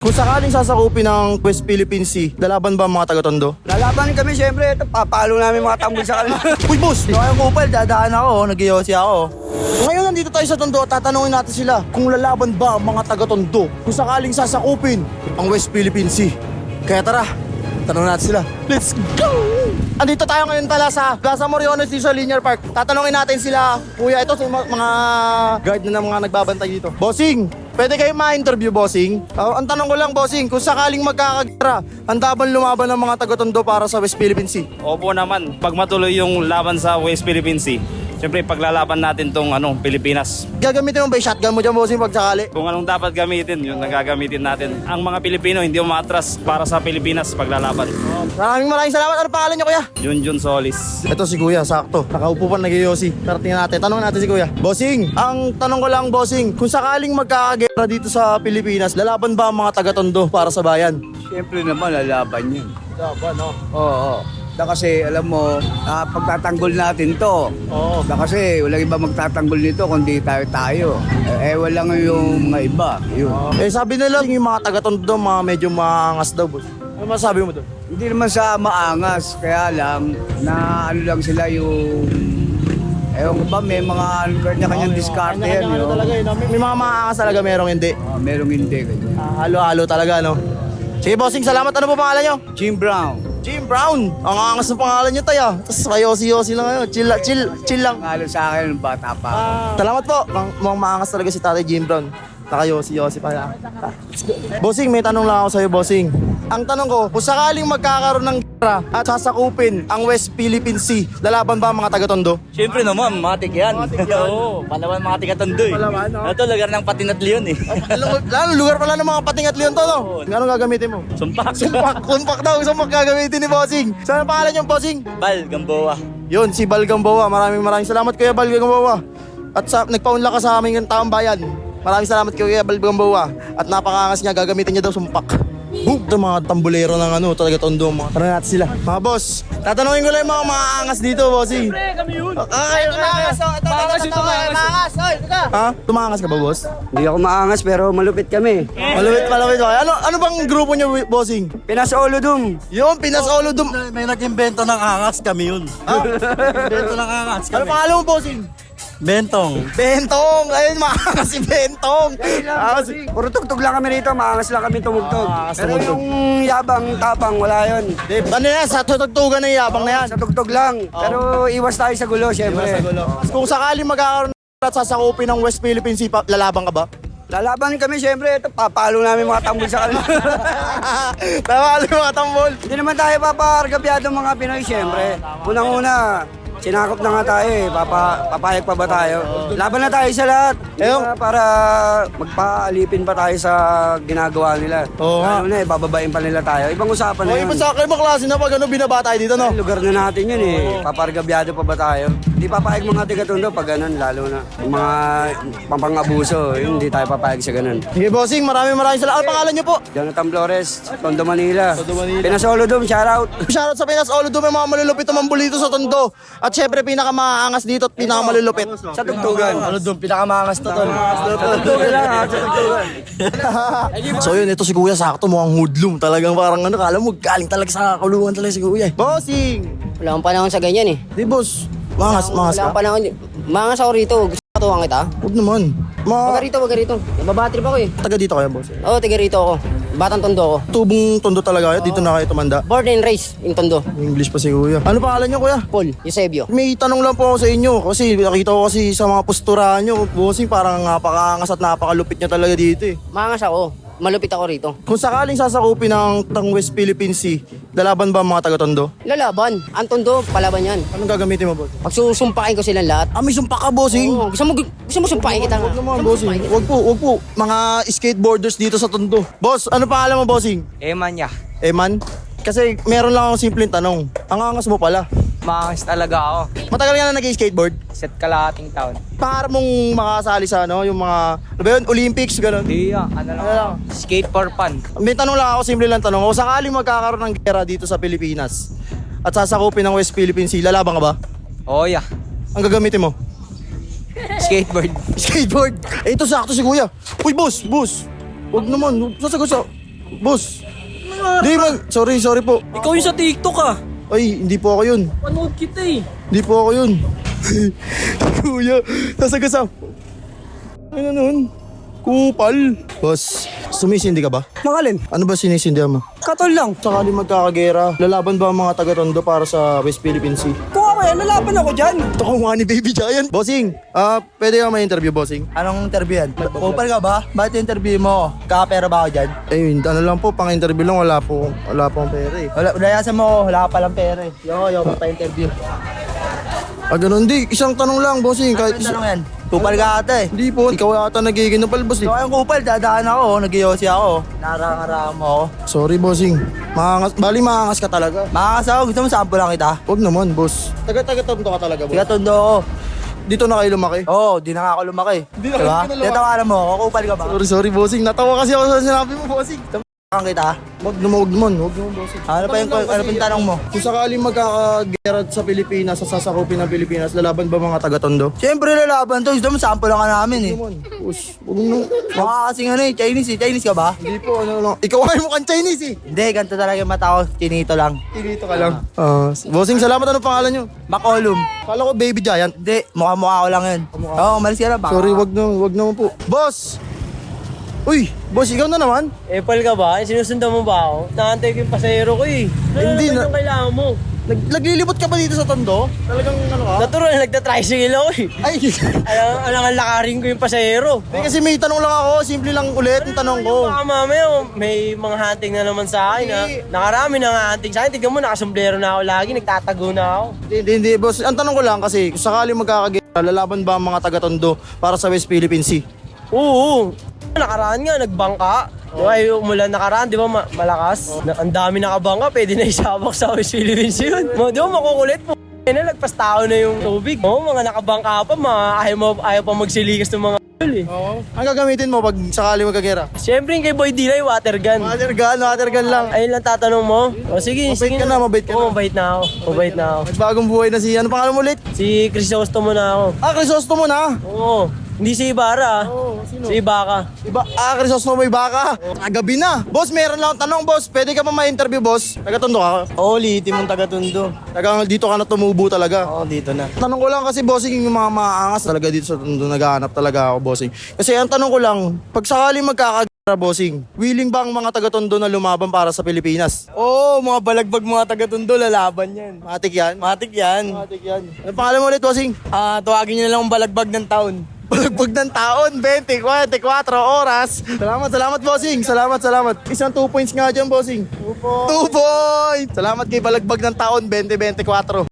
Kung sakaling sasakupin ng West Philippine Sea, lalaban ba ang mga taga-tondo? Lalaban kami siyempre, ito, papalo namin mga tambol sa kanila. Uy, boss! Hindi kayang kupal, dadaan ako, nag-iossi ako. Ngayon nandito tayo sa Tondo at tatanungin natin sila kung lalaban ba ang mga taga-Tondo kung sakaling sasakupin ang West Philippine Sea. Kaya tara, tanong natin sila. Let's go! Andito tayo ngayon tala sa Plaza Moriones dito sa Linear Park. Tatanungin natin sila, kuya, ito sa mga, guard na ng mga nagbabantay dito. Bossing, pwede kayo ma-interview, bossing? Ah, ang tanong ko lang, bossing, kung sakaling magkakagara, handa ba lumaban ng mga taga-Tondo para sa West Philippine Sea? Opo naman, pag matuloy yung laban sa West Philippine Sea, siyempre paglalaban natin tong ano, Pilipinas. Gagamitin mo ba yung shotgun mo dyan, bossing, pag sakali? Kung anong dapat gamitin, yun nagagamitin natin. Ang mga Pilipino hindi umatras para sa Pilipinas paglalaban. Maraming maraming salamat. Ano pangalan niyo, kuya? Junjun Solis. Ito si Kuya, sakto. Nakaupo pa nag-iossi. Tara tingnan natin. Tanong natin si Kuya. Bossing, ang tanong ko lang, Bossing, kung sakaling magkakagera dito sa Pilipinas, lalaban ba ang mga taga-tondo para sa bayan? siyempre naman, lalaban yun. Laban, no? Oo, oo. Da kasi, alam mo, ah, pagtatanggol natin to. Oo. Da kasi, walang iba magtatanggol nito kundi tayo-tayo. Eh, eh, walang yung mga iba. Yun. Eh, sabi nila, yung mga taga-tondo, mga medyo maangas daw, boss. Ano masabi mo doon? Hindi naman sa maangas, kaya lang, na ano lang sila yung... Ewan ko ba, may mga kanya-kanyang diskarte yan. Kanya-kanya ano yun. talaga, eh? May, may mga maangas talaga, merong hindi. Ah, merong hindi. ganyan. Ah, halo-halo talaga, no? Sige, Bossing, salamat. Ano po pangalan nyo? Jim Brown. Jim Brown. Ang angas ng pangalan nyo, tayo. Tapos kayosi-yosi lang kayo. Chill, chill, chill lang. Ngalo sa akin, bata pa. Salamat po. Mang, mang maangas talaga si Tatay Jim Brown. Nakayosi-yosi pa lang. Bossing, may tanong lang ako sa'yo, Bossing. Ang tanong ko, kung sakaling magkakaroon ng gera at sasakupin ang West Philippine Sea, lalaban ba ang mga taga-tondo? Siyempre naman, matik yan. Matik yan. Oo, Palawan mga tikatondo eh. Palawan, no? Ito, lugar ng patinat leon eh. Lalo, lalo lugar pala ng mga pating at leon to, no? Anong gagamitin mo? Sumpak. Sumpak, sumpak daw, sumpak gagamitin ni Bossing. Saan ang pangalan yung Bossing? Bal, Gamboa. Yun, si Bal Gamboa. Maraming maraming salamat Kuya Bal Gamboa. At sa, nagpaunla ka sa aming taong bayan. Maraming salamat Kuya Bal Gamboa. At napakangas niya, gagamitin niya daw sumpak. Boom! Ito mga tambulero ng ano, talaga tondo. Mga natin sila. Mga boss, tatanungin ko lang yung mga maangas dito, bossy. Siyempre, kami yun. Ay, tumangas. Tumangas yung tumangas. Ha? Tumangas ka ba, boss? Hindi ako maangas pero malupit kami. Malawit, malawit. Ano, ano bang grupo niyo, bossing? Pinas Olodum. Yun, Pinas Olo Dum... May nag-invento ng angas kami yun. Ah, Invento ng angas ano pangalan mo, bossing? Bentong. Bentong! Ayun, maangas si Bentong! Ah, si- Puro tugtog lang kami rito, maangas lang kami tumugtog. Ah, pero tumugtog. yung yabang, tapang, wala yun. Di, ano yan, sa tutugtugan ng yabang na yan. Sa tugtog lang. Pero iwas tayo sa gulo, syempre. Kung sakaling magkakaroon at sasakupin ng West Philippine Sea, pa- lalabang ka ba? Lalaban kami, syempre. Ito, papalo namin mga tambol sa kanila. Tama, alam mo mga tambol. Hindi naman tayo papargabyado mga Pinoy, syempre. Unang-una, sinakop na nga tayo eh. Papa, papayag pa ba tayo? Laban na tayo sa lahat. Na para magpaalipin pa tayo sa ginagawa nila. Oo nga. Lalo na eh, bababain pa nila tayo. Ibang usapan na O, yun. iba sa ibang klase na pag ano, binaba tayo dito, no? Lugar na natin yun eh. Papargabyado pa ba tayo? Hindi papayag mga tiga-tondo pag ganun, lalo na. Yung mga pampang-abuso, yun, hindi tayo papayag sa ganun. Sige, bossing, maraming maraming salamat. Ano pangalan niyo po? Jonathan Flores, Tondo Manila. Tondo, Manila. Pinasolo Dum, shoutout. Shoutout sa Pinas Olo, may mga malulupit na mambulito sa Tondo. At syempre, pinakamaangas dito at pinakamalulupit. Sa tugtugan. Ano doon, pinakamangas to tol. Sa tugtugan lang ha, sa tugtugan. so yun, ito si Kuya sakto mukhang hoodlum. Talagang parang ano, kala mo galing talaga sa kulungan talaga si Kuya. eh. Bossing! Wala akong panahon sa ganyan eh. Di boss, mangas, mangas Wala ka? akong panahon. Mangas ako rito. Gusto tuwang kita. Huwag naman. Wag Ma... ka rito, wag ka rito. Nababatrip ako eh. Taga dito kaya, boss? Oo, tiga rito ako. Batang tondo ako. Tubong tondo talaga kayo, dito na kayo tumanda. Born and raised in tondo. English pa si Kuya. Ano pangalan niyo, Kuya? Paul, Eusebio. May tanong lang po ako sa inyo kasi nakita ko kasi sa mga posturahan nyo, bossing parang napakaangas at napakalupit niya talaga dito eh. Mangas ako. Malupit ako rito. Kung sakaling sasakupin ng tang West Philippine Sea, lalaban ba ang mga taga-tondo? Lalaban. Ang tondo, palaban yan. Anong gagamitin mo, boss? Pagsusumpakin ko silang lahat. Ah, may sumpa ka, bossing! Oo, gusto mo, gusto mo sumpakin kita nga. Huwag naman, Gusto mo bossing. kita? Huwag po, huwag po. Mga skateboarders dito sa tondo. Boss, ano pangalan mo, bossing? Eman niya. Eman? Kasi meron lang akong simpleng tanong. Ang angas mo pala. Maangas talaga ako. Matagal ka na nag-skateboard? Set kalahating taon. Pangarap mong makasali sa ano, yung mga, ano ba yun, Olympics, gano'n? Di ah, ano lang Ano lang? ako. Skate for fun. May tanong lang ako, simple lang tanong. Kung sakaling magkakaroon ng gera dito sa Pilipinas at sasakupin ng West Philippine Sea, lalaban ka ba? Oh yeah. Ang gagamitin mo? Skateboard. Skateboard! Eh, ito sakto si Kuya. Uy, boss, boss. Huwag naman, huwag- sasagot siya. Boss. Di man, sorry, sorry po. Ikaw yung sa TikTok ah. Ay, hindi po ako yun. Panood kita eh. Hindi po ako yun. Kuya, nasagasam. Ano nun? Kupal. Boss, sumisindi ka ba? Nangalin, Ano ba sinisindihan mo? katol lang. Sakali magkakagera, lalaban ba ang mga taga-tondo para sa West Philippine Sea? Kung ako yan, lalaban ako dyan. Ito ko nga ni Baby Giant. Bossing, ah, pwede ka may interview, Bossing? Anong interview yan? Kupal ka ba? Bakit interview mo? Kakapera ba ako dyan? Eh, ano lang po, pang-interview lang, wala po, wala po akong pera eh. Wala, layasan mo wala ka palang pera eh. Yo, yo, pa interview. Ah, ganun, di, isang tanong lang, Bossing, kahit Ano isa. tanong yan? Kupal ka ata eh. Hindi po, ikaw ata nagiginupal, boss. eh. So yung kupal, dadaan ako, nag-iossi ako. Narang-arang mo ako. Sorry, Bossing. Maangas, bali maangas ka talaga. Makakas ako, gusto mo sample lang kita? Huwag naman, boss. Taga-taga-tondo ka talaga, boss. Siya tondo ako. Dito na kayo lumaki. Oo, oh, di na nga ako lumaki. Di na diba? ka na lumaki. Tatawaran mo ako, kupal ka ba? Sorry, sorry, bossing. Natawa kasi ako sa sinabi mo, bossing. Ang kita. Wag naman, wag naman, wag naman, bossing. Ano pa yung, ano pa yung tanong mo? Kung sakaling magkakagera sa Pilipinas, sa sasakupin ng Pilipinas, lalaban ba mga taga-tondo? Siyempre lalaban to, gusto mo sample lang ka namin eh. Naman, boss. Wag mo. Mukha kasing ano eh, Chinese eh. Chinese ka ba? Hindi po, ano lang. Ikaw ay mukhang Chinese eh. Hindi, ganito talaga yung mata ko. Chinito lang. Dito ka lang. Ah, bossing, salamat. Ano pangalan nyo? Makolum. Kala ko Baby Giant. Hindi, mukha-mukha ko lang yun. Oo, umalis ka na ba? Sorry, wag naman, wag naman po. Boss! Uy, boss, ikaw na naman? Apple ka ba? Sinusundan mo ba ako? Nakantay ko yung pasahero ko eh. Ano Hindi naman na- yung kailangan mo? Nag naglilibot ka ba dito sa Tondo? Talagang ano ka? Natural, nagta-tricycle ako eh. Ay, Alam, alam ang lakarin ko yung pasahero. Hindi kasi may tanong lang ako, simple lang ulit ang tanong ko. Baka mamaya may mga hunting na naman sa akin ha. Nakarami na nga hunting sa akin. Tignan mo, nakasombrero na ako lagi. Nagtatago na ako. Hindi, hindi, hindi, boss. Ang tanong ko lang kasi, kung sakali magkakagera, lalaban ba ang mga taga-Tondo para sa West Philippine Sea? Oo. Nakaraan nga, nagbangka. Di ba, yung umulan nakaraan, di ba, ma- malakas? Na, ang dami nakabangka, pwede na isabak sa West Philippines yun. Di ba, makukulit po. na, lagpas tao na yung tubig. Oo, mga nakabangka pa, mga ayaw, mo, ayaw pa magsilikas ng mga eh. Oo. Ang gagamitin mo pag sakali magkagera? Siyempre yung kay Boy Dilay, water gun. Water gun, water gun lang. Ayun lang tatanong mo. O sige, Mabait sige ka na, mabait ka Oo, na. mabait na ako. Mabait na ako. Nagbagong buhay na si, ano pangalan mo ulit? Si Crisostomo na ako. Ah, Crisostomo na. Oo. Hindi si Ibarra. ah. Si Ibaka. Iba, ah, Crisostomo Ibaka. Ah, gabi na. Boss, meron lang akong tanong, boss. Pwede ka pa ma-interview, boss? Taga-tondo ka? Oo, liitin mong taga-tundo. Taga dito ka na tumubo talaga. Oo, dito na. Tanong ko lang kasi bossing yung mga maangas talaga dito sa Tondo naghahanap talaga ako bossing. Kasi ang tanong ko lang, pag sakaling magkakagara bossing, willing ba ang mga taga-tondo na lumaban para sa Pilipinas? Oo, mga balagbag mga taga-tundo, lalaban yan. Matik yan? Matik yan. Matik yan. Ano pangalan mo ulit bossing? Ah, tuwagin nyo na lang ang balagbag ng taon. Balagbag ng taon, 20, 24 oras. Salamat, salamat bossing. Salamat, salamat. Isang 2 points nga dyan bossing. 2 points. 2 points. Salamat kay Balagbag ng taon, 20, 24.